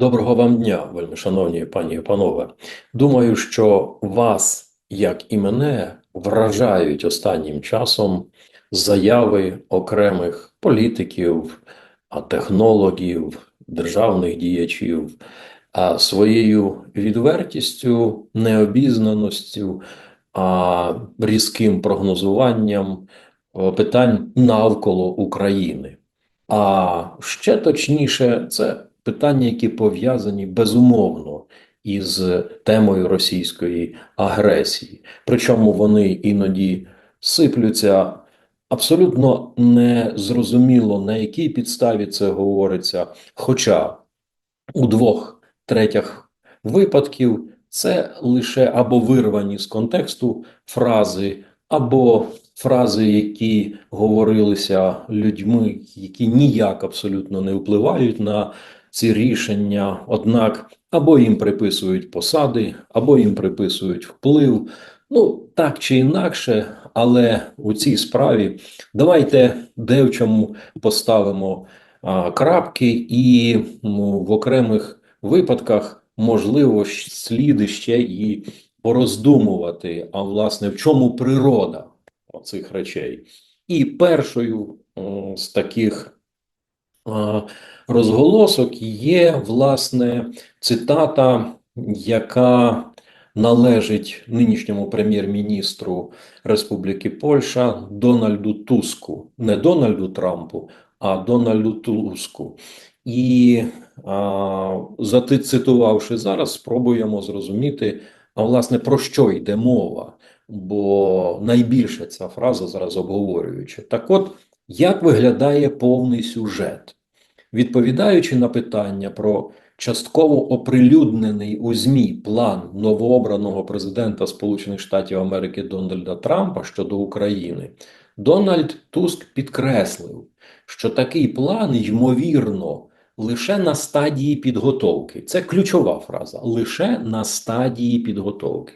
Доброго вам дня, вельми шановні пані і панове. Думаю, що вас, як і мене, вражають останнім часом заяви окремих політиків, технологів, державних діячів, а своєю відвертістю, необізнаністю, а різким прогнозуванням е, питань навколо України. А ще точніше, це питання, які пов'язані безумовно із темою російської агресії. Причому вони іноді сиплються абсолютно незрозуміло, на якій підставі це говориться. Хоча у двох третях випадків це лише або вирвані з контексту фрази, або фрази, які говорилися людьми, які ніяк абсолютно не впливають на ці рішення, однак або їм приписують посади, або їм приписують вплив. Ну, так чи інакше, але у цій справі давайте де в чому поставимо а, крапки, і ну, в окремих випадках можливо слід ще і пороздумувати, а власне в чому природа цих речей. І першою м, з таких розголосок є власне цитата, яка належить нинішньому прем'єр-міністру Республіки Польща Дональду Туску, не Дональду Трампу, а Дональду Туску. І а, зацитувавши зараз, спробуємо зрозуміти, а власне про що йде мова, бо найбільше ця фраза зараз обговорюючи. Так от, як виглядає повний сюжет? Відповідаючи на питання про частково оприлюднений у ЗМІ план новообраного президента Сполучених Штатів Америки Дональда Трампа щодо України, Дональд Туск підкреслив, що такий план, ймовірно, лише на стадії підготовки. Це ключова фраза лише на стадії підготовки.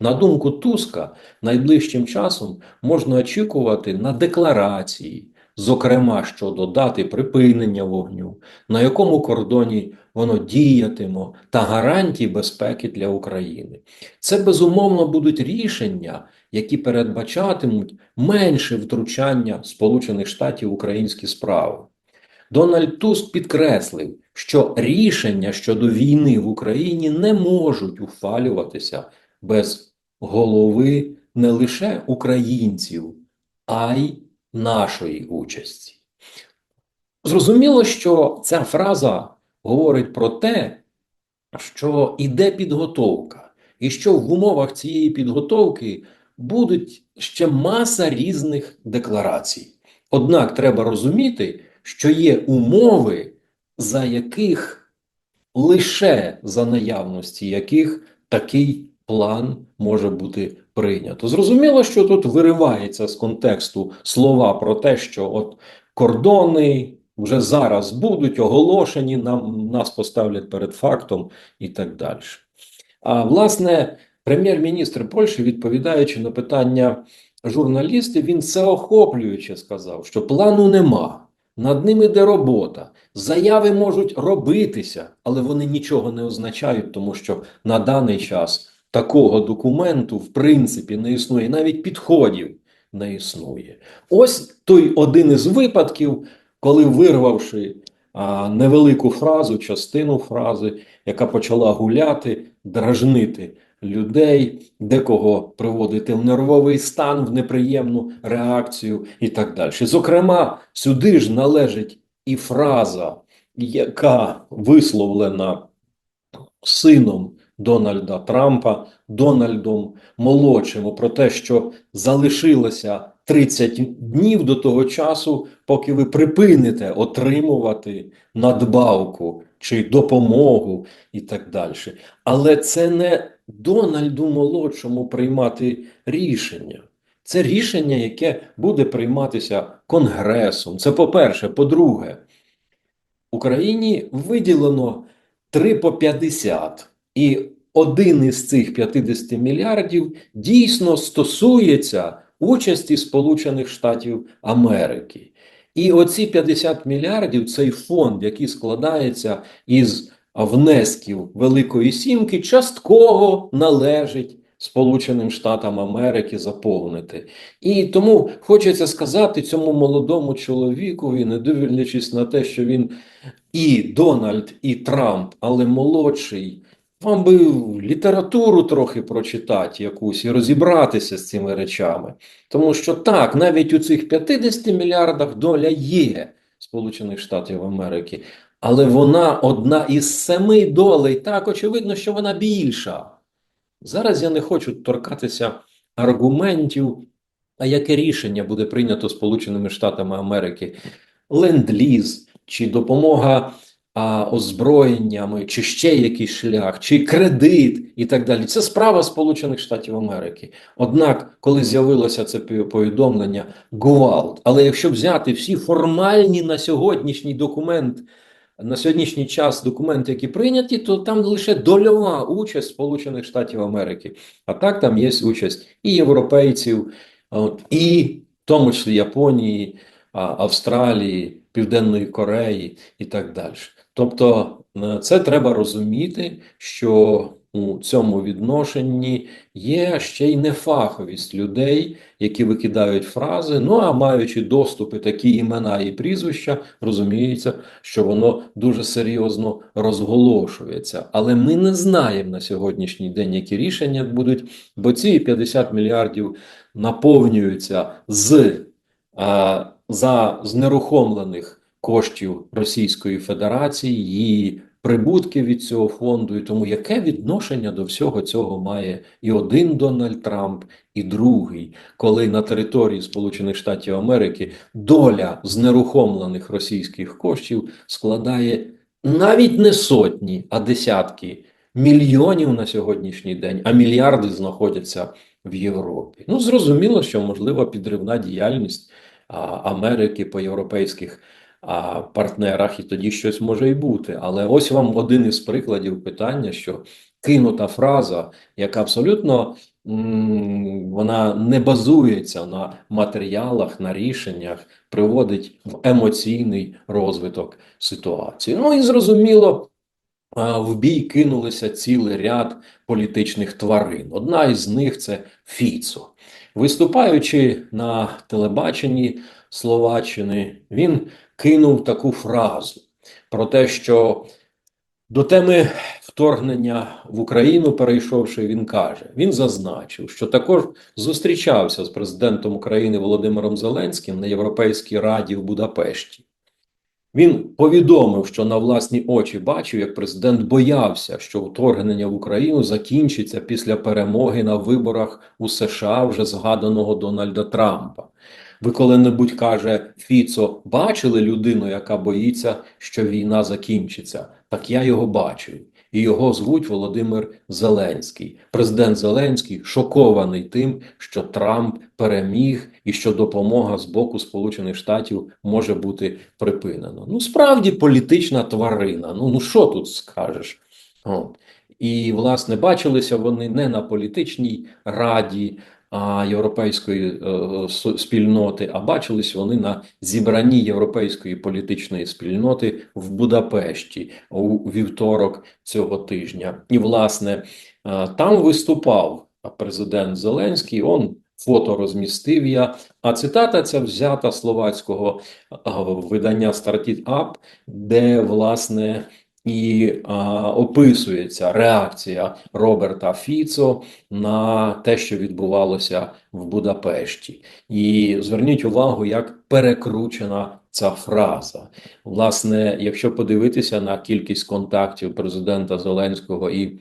На думку Туска, найближчим часом можна очікувати на декларації, зокрема щодо дати припинення вогню, на якому кордоні воно діятиме, та гарантій безпеки для України. Це безумовно будуть рішення, які передбачатимуть менше втручання Сполучених Штатів українські справи. Дональд Туск підкреслив, що рішення щодо війни в Україні не можуть ухвалюватися без голови не лише українців, а й нашої участі. Зрозуміло, що ця фраза говорить про те, що іде підготовка, і що в умовах цієї підготовки будуть ще маса різних декларацій. Однак треба розуміти, що є умови, за яких лише за наявності яких такий план може бути прийнято. Зрозуміло, що тут виривається з контексту слова про те, що от кордони вже зараз будуть оголошені, нам нас поставлять перед фактом і так далі. А власне, прем'єр-міністр Польщі, відповідаючи на питання журналістів, він всеохоплююче сказав, що плану нема. Над ним іде робота. Заяви можуть робитися, але вони нічого не означають, тому що на даний час такого документу в принципі не існує, навіть підходів не існує. Ось той один із випадків, коли вирвавши а, невелику фразу, частину фрази, яка почала гуляти, дражнити людей, декого приводити в нервовий стан, в неприємну реакцію і так далі. Зокрема, сюди ж належить і фраза, яка висловлена сином Дональда Трампа, Дональдом Молодшим, про те, що залишилося 30 днів до того часу, поки ви припините отримувати надбавку чи допомогу і так далі. Але це не Дональду Молодшому приймати рішення. Це рішення, яке буде прийматися Конгресом. Це по-перше. По-друге, Україні виділено 3 по 50. І один із цих 50 мільярдів дійсно стосується участі Сполучених Штатів Америки. І оці 50 мільярдів, цей фонд, який складається із внесків Великої Сімки частково належить Сполученим Штатам Америки заповнити. І тому хочеться сказати цьому молодому чоловікові, не дивлячись на те, що він і Дональд, і Трамп, але молодший. Вам би літературу трохи прочитати якусь і розібратися з цими речами. Тому що так, навіть у цих 50 мільярдах доля є Сполучених Штатів Америки, але вона одна із семи долей. Так, очевидно, що вона більша. Зараз я не хочу торкатися аргументів, а яке рішення буде прийнято Сполученими Штатами Америки: ленд-ліз чи допомога а, озброєннями, чи ще якийсь шлях, чи кредит і так далі. Це справа Сполучених Штатів Америки. Однак, коли з'явилося це повідомлення, гвалт. Але якщо взяти всі формальні на сьогоднішній документ, на сьогоднішній час документи, які прийняті, то там лише дольова участь Сполучених Штатів Америки. А так там є участь і європейців, і в тому числі Японії, Австралії, Південної Кореї і так далі. Тобто, е, це треба розуміти, що у цьому відношенні є ще й нефаховість людей, які викидають фрази. Ну а маючи доступи такі імена і прізвища, розуміється, що воно дуже серйозно розголошується. Але ми не знаємо на сьогоднішній день, які рішення будуть, бо ці 50 мільярдів наповнюються з а, за знерухомлених коштів Російської Федерації, її прибутки від цього фонду. І тому яке відношення до всього цього має і один Дональд Трамп, і другий, коли на території Сполучених Штатів Америки доля знерухомлених російських коштів складає навіть не сотні, а десятки мільйонів на сьогоднішній день, а мільярди знаходяться в Європі. Ну, зрозуміло, що можливо підривна діяльність Америки по європейських партнерах, і тоді щось може і бути. Але ось вам один із прикладів питання, що кинута фраза, яка абсолютно вона не базується на матеріалах, на рішеннях, приводить в емоційний розвиток ситуації. Ну і зрозуміло. В бій кинулися цілий ряд політичних тварин. Одна із них це Фіцо. Виступаючи на телебаченні Словаччини, він кинув таку фразу про те, що до теми вторгнення в Україну перейшовши, він каже: він зазначив, що також зустрічався з президентом України Володимиром Зеленським на Європейській раді в Будапешті. Він повідомив, що на власні очі бачив, як президент боявся, що вторгнення в Україну закінчиться після перемоги на виборах у США вже згаданого Дональда Трампа. Ви коли-небудь каже Фіцо, бачили людину, яка боїться, що війна закінчиться? Так я його бачив. І його звуть Володимир Зеленський. Президент Зеленський шокований тим, що Трамп переміг і що допомога з боку Сполучених Штатів може бути припинена. Ну, справді політична тварина. Ну, ну що тут скажеш? От. І, власне, бачилися вони не на політичній раді європейської е, спільноти, а бачились вони на зібранні європейської політичної спільноти в Будапешті у вівторок цього тижня. І, власне, е, там виступав президент Зеленський. Он фото розмістив я. А цитата ця взята словацького е, видання Started Up, де, власне, і а, описується реакція Роберта Фіцо на те, що відбувалося в Будапешті. І зверніть увагу, як перекручена ця фраза. Власне, якщо подивитися на кількість контактів президента Зеленського і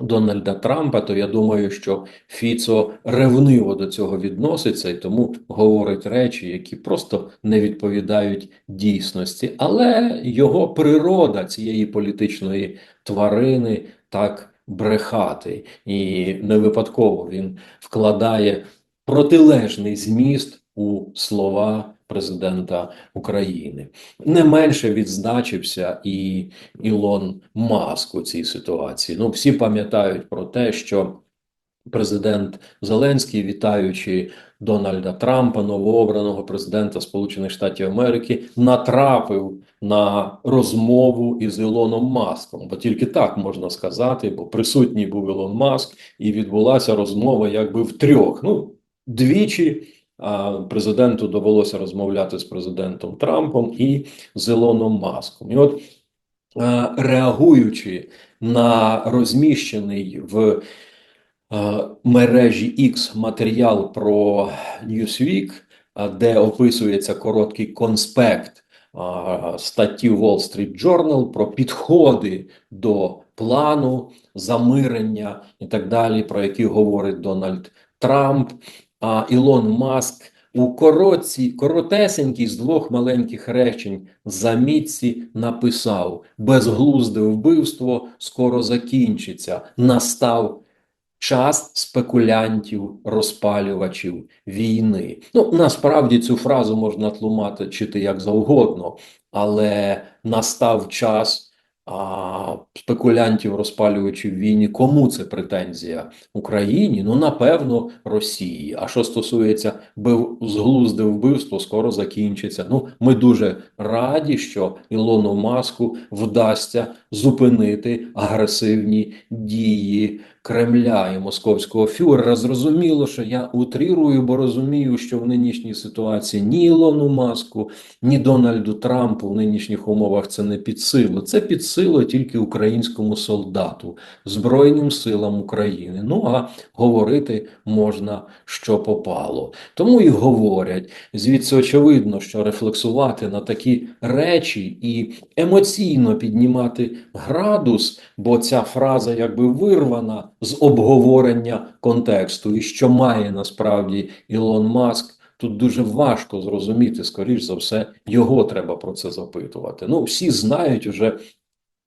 Дональда Трампа, то я думаю, що Фіцо ревниво до цього відноситься і тому говорить речі, які просто не відповідають дійсності. Але його природа цієї політичної тварини так брехати, і не випадково він вкладає протилежний зміст у слова президента України. Не менше відзначився і Ілон Маск у цій ситуації. Ну, всі пам'ятають про те, що президент Зеленський, вітаючи Дональда Трампа, новообраного президента Сполучених Штатів Америки, натрапив на розмову із Ілоном Маском, бо тільки так можна сказати, бо присутній був Ілон Маск, і відбулася розмова якби в трьох. Ну, двічі президенту довелося розмовляти з президентом Трампом і з Ілоном Маском. І от е, реагуючи на розміщений в е, мережі X матеріал про Newsweek, де описується короткий конспект статті Wall Street Journal про підходи до плану замирення і так далі, про які говорить Дональд Трамп, а Ілон Маск у коротці, коротесенькій з двох маленьких речень замітці написав: безглузде вбивство скоро закінчиться. Настав час спекулянтів, розпалювачів війни. Ну, насправді цю фразу можна тлумачити як завгодно, але настав час. А спекулянтів, розпалювачів війни, кому це претензія? Україні? Ну, напевно, Росії. А що стосується безглузде вбивство, скоро закінчиться. Ну, ми дуже раді, що Ілону Маску вдасться зупинити агресивні дії Кремля і московського фюрера. Зрозуміло, що я утрірую, бо розумію, що в нинішній ситуації ні Ілону Маску, ні Дональду Трампу в нинішніх умовах це не під силу. Це під силу тільки українському солдату, Збройним силам України. Ну а говорити можна що попало. Тому і говорять. Звідси очевидно, що рефлексувати на такі речі і емоційно піднімати градус, бо ця фраза якби вирвана з обговорення контексту, і що має насправді Ілон Маск. Тут дуже важко зрозуміти, скоріш за все, його треба про це запитувати. Ну, всі знають уже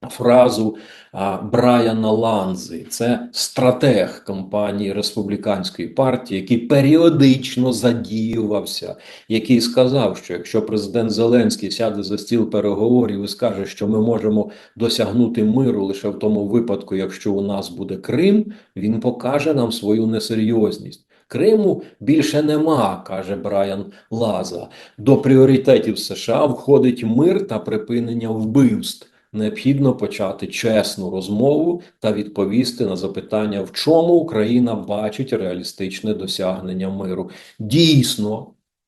фразу а, Брайана Ланзи, це стратег компанії республіканської партії, який періодично задіювався, який сказав, що якщо президент Зеленський сяде за стіл переговорів і скаже, що ми можемо досягнути миру лише в тому випадку, якщо у нас буде Крим, він покаже нам свою несерйозність. Криму більше нема, каже Брайан Лаза. До пріоритетів США входить мир та припинення вбивств. Необхідно почати чесну розмову та відповісти на запитання, в чому Україна бачить реалістичне досягнення миру. Дійсно,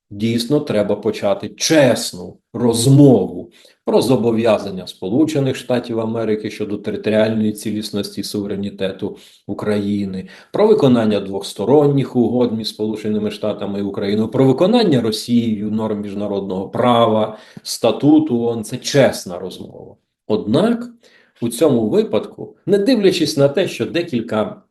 дійсно, треба почати чесну розмову про зобов'язання Сполучених Штатів Америки щодо територіальної цілісності і суверенітету України, про виконання двосторонніх угод між Сполученими Штатами і Україною, про виконання Росією норм міжнародного права, статуту ООН. Це чесна розмова. Однак у цьому випадку, не дивлячись на те, що декілька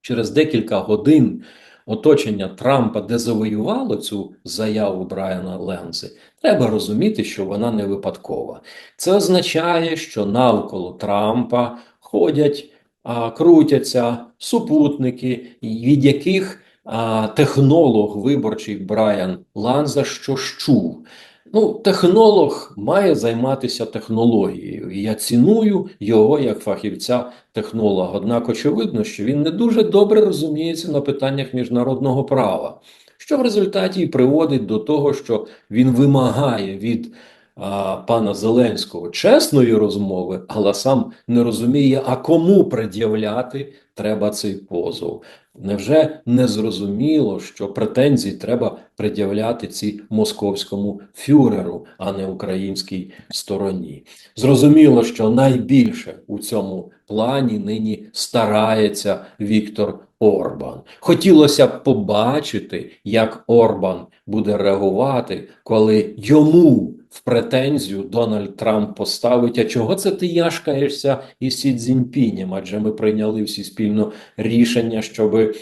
через декілька годин оточення Трампа дезавоювало цю заяву Брайана Лензи, треба розуміти, що вона не випадкова. Це означає, що навколо Трампа ходять, а, крутяться супутники, від яких а, технолог виборчий Брайан Ланза що ж чув. Ну, технолог має займатися технологією, і я ціную його як фахівця-технолога. Однак, очевидно, що він не дуже добре розуміється на питаннях міжнародного права, що в результаті і приводить до того, що він вимагає від а, пана Зеленського чесної розмови, але сам не розуміє, а кому пред'являти треба цей позов. Невже не зрозуміло, що претензії треба пред'являти ці московському фюреру, а не українській стороні? Зрозуміло, що найбільше у цьому плані нині старається Віктор Орбан. Хотілося б побачити, як Орбан буде реагувати, коли йому в претензію Дональд Трамп поставить, а чого це ти яшкаєшся із Сі Цзіньпінем? Адже ми прийняли всі спільно рішення, щоб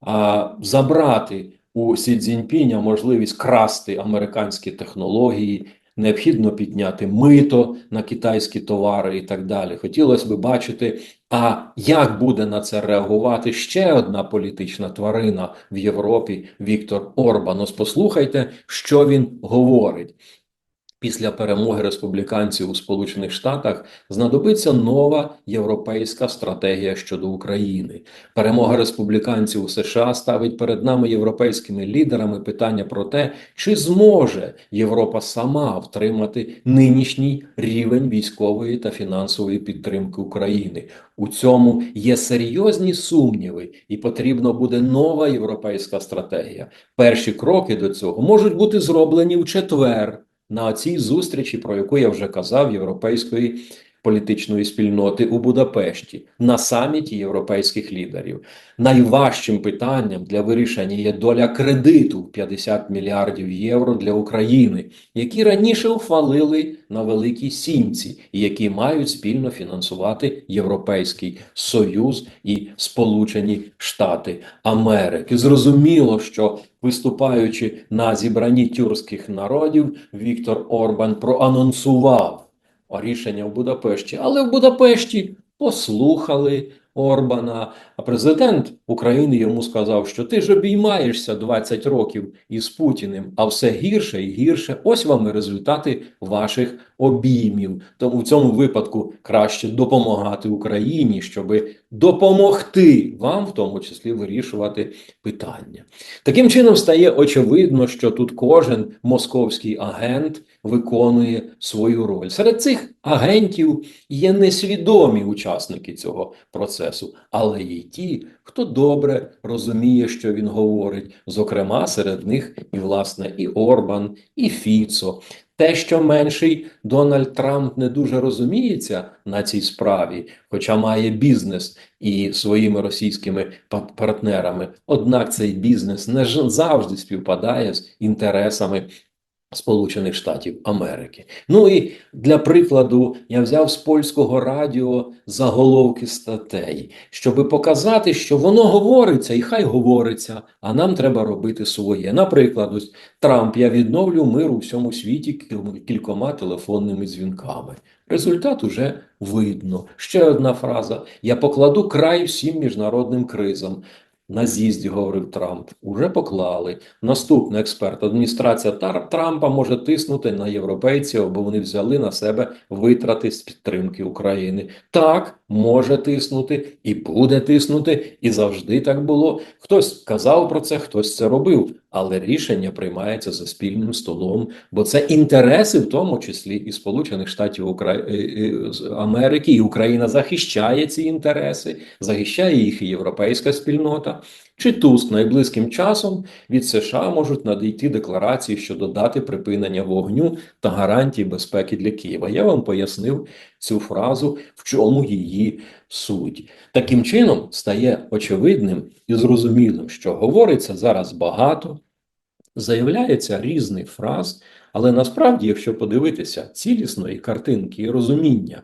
а, забрати у Сі Цзіньпіня можливість красти американські технології, необхідно підняти мито на китайські товари і так далі. Хотілося б бачити, а як буде на це реагувати ще одна політична тварина в Європі Віктор Орбан. Ось послухайте, що він говорить. Після перемоги республіканців у Сполучених Штатах знадобиться нова європейська стратегія щодо України. Перемога республіканців у США ставить перед нами європейськими лідерами питання про те, чи зможе Європа сама втримати нинішній рівень військової та фінансової підтримки України. У цьому є серйозні сумніви, і потрібна буде нова європейська стратегія. Перші кроки до цього можуть бути зроблені в четвер на цій зустрічі, про яку я вже казав, європейської політичної спільноти у Будапешті на саміті європейських лідерів. Найважчим питанням для вирішення є доля кредиту в 50 мільярдів євро для України, які раніше ухвалили на Великій Сімці, і які мають спільно фінансувати Європейський Союз і Сполучені Штати Америки. Зрозуміло, що виступаючи на зібранні тюркських народів, Віктор Орбан проанонсував рішення в Будапешті, але в Будапешті послухали Орбана. А президент України йому сказав, що ти ж обіймаєшся 20 років із Путіним, а все гірше і гірше. Ось вам і результати ваших обіймів. Тому в цьому випадку краще допомагати Україні, щоб допомогти вам, в тому числі, вирішувати питання. Таким чином стає очевидно, що тут кожен московський агент виконує свою роль. Серед цих агентів є несвідомі учасники цього процесу, але є ті, хто добре розуміє, що він говорить. Зокрема, серед них і власне і Орбан, і Фіцо. Те, що менший Дональд Трамп не дуже розуміється на цій справі, хоча має бізнес і своїми російськими па- партнерами. Однак цей бізнес не завжди співпадає з інтересами Сполучених Штатів Америки. Ну і для прикладу я взяв з польського радіо заголовки статей, щоб показати, що воно говориться, і хай говориться, а нам треба робити своє. Наприклад, ось Трамп, я відновлю мир у всьому світі кількома телефонними дзвінками. Результат уже видно. Ще одна фраза: я покладу край всім міжнародним кризам. На з'їзді говорив Трамп, уже поклали. Наступний експерт. Адміністрація Трампа може тиснути на європейців, бо вони взяли на себе витрати з підтримки України. Так, може тиснути і буде тиснути, і завжди так було. Хтось казав про це, хтось це робив, але рішення приймається за спільним столом, бо це інтереси, в тому числі і Сполучених Штатів Укра... е, е, Америки, і Україна захищає ці інтереси, захищає їх і європейська спільнота. Чи Туск найблизьким часом від США можуть надійти декларації щодо дати припинення вогню та гарантій безпеки для Києва? Я вам пояснив цю фразу, в чому її суть. Таким чином стає очевидним і зрозумілим, що говориться зараз багато, заявляється різних фраз, але насправді, якщо подивитися цілісної картинки і розуміння,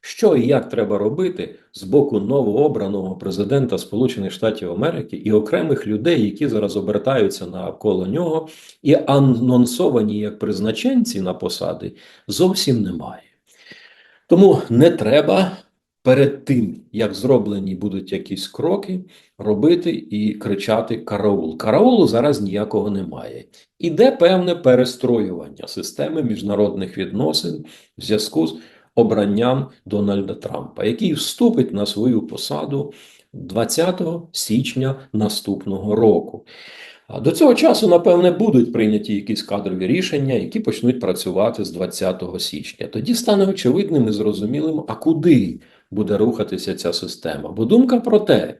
що і як треба робити з боку новообраного президента Сполучених Штатів Америки і окремих людей, які зараз обертаються навколо нього, і анонсовані як призначенці на посади, зовсім немає. Тому не треба перед тим, як зроблені будуть якісь кроки, робити і кричати караул. Караулу зараз ніякого немає. Іде певне перестроювання системи міжнародних відносин в зв'язку з обранням Дональда Трампа, який вступить на свою посаду 20 січня наступного року. До цього часу, напевне, будуть прийняті якісь кадрові рішення, які почнуть працювати з 20 січня. Тоді стане очевидним і зрозумілим, а куди буде рухатися ця система. Бо думка про те,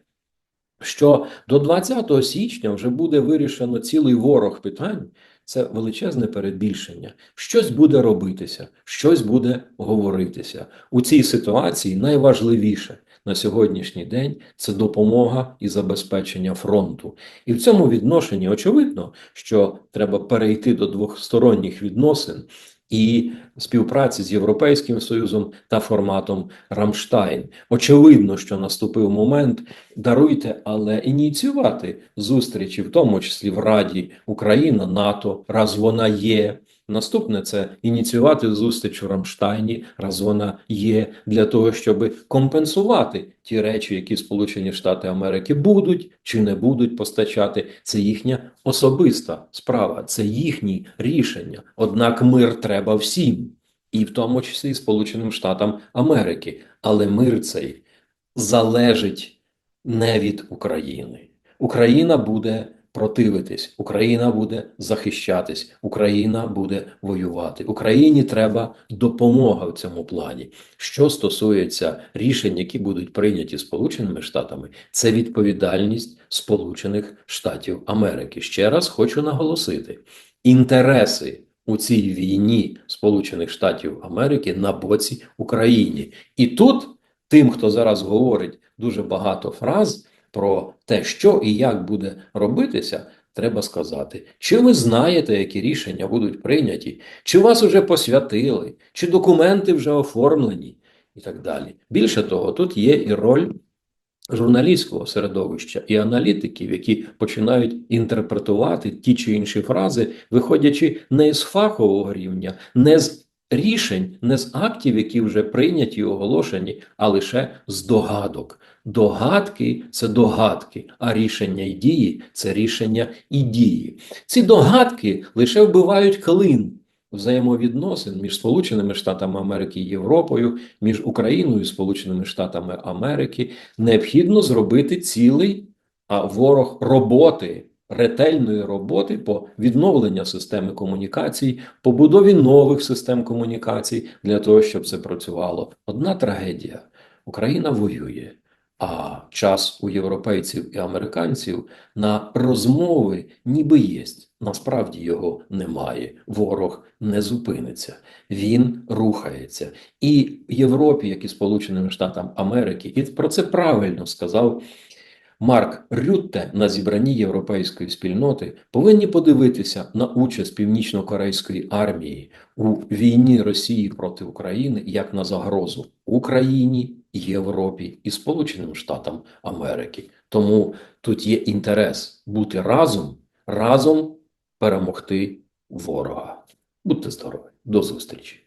що до 20 січня вже буде вирішено цілий ворог питань, це величезне перебільшення. Щось буде робитися, щось буде говоритися. У цій ситуації найважливіше на сьогоднішній день це допомога і забезпечення фронту. І в цьому відношенні очевидно, що треба перейти до двосторонніх відносин і співпраці з Європейським Союзом та форматом Рамштайн. Очевидно, що наступив момент даруйте, але ініціювати зустрічі, в тому числі в Раді Україна, НАТО, раз вона є. Наступне це ініціювати зустріч у Рамштайні, раз вона є для того, щоб компенсувати ті речі, які Сполучені Штати Америки будуть чи не будуть постачати. Це їхня особиста справа, це їхні рішення. Однак мир треба всім, і в тому числі Сполученим Штатам Америки. Але мир цей залежить не від України. Україна буде противитись, Україна буде захищатись, Україна буде воювати. Україні треба допомога в цьому плані. Що стосується рішень, які будуть прийняті Сполученими Штатами, це відповідальність Сполучених Штатів Америки. Ще раз хочу наголосити: інтереси у цій війні Сполучених Штатів Америки на боці України. І тут тим, хто зараз говорить дуже багато фраз про те, що і як буде робитися, треба сказати, чи ви знаєте, які рішення будуть прийняті, чи вас уже посвятили, чи документи вже оформлені, і так далі. Більше того, тут є і роль журналістського середовища і аналітиків, які починають інтерпретувати ті чи інші фрази, виходячи не з фахового рівня, не з рішень, не з актів, які вже прийняті і оголошені, а лише з догадок. Догадки це догадки, а рішення і дії це рішення і дії. Ці догадки лише вбивають клин взаємовідносин між Сполученими Штатами Америки і Європою, між Україною і Сполученими Штатами Америки. Необхідно зробити цілий а, ворог роботи. Ретельної роботи по відновленню системи комунікацій, побудові нових систем комунікацій для того, щоб це працювало. Одна трагедія: Україна воює, а час у європейців і американців на розмови ніби є. Насправді його немає. Ворог не зупиниться, він рухається. І Європі, як і Сполученим Штатам Америки, і про це правильно сказав. Марк Рютте на зібранні європейської спільноти повинні подивитися на участь північно-корейської армії у війні Росії проти України як на загрозу Україні, Європі і Сполученим Штатам Америки. Тому тут є інтерес бути разом, разом перемогти ворога. Будьте здорові, до зустрічі.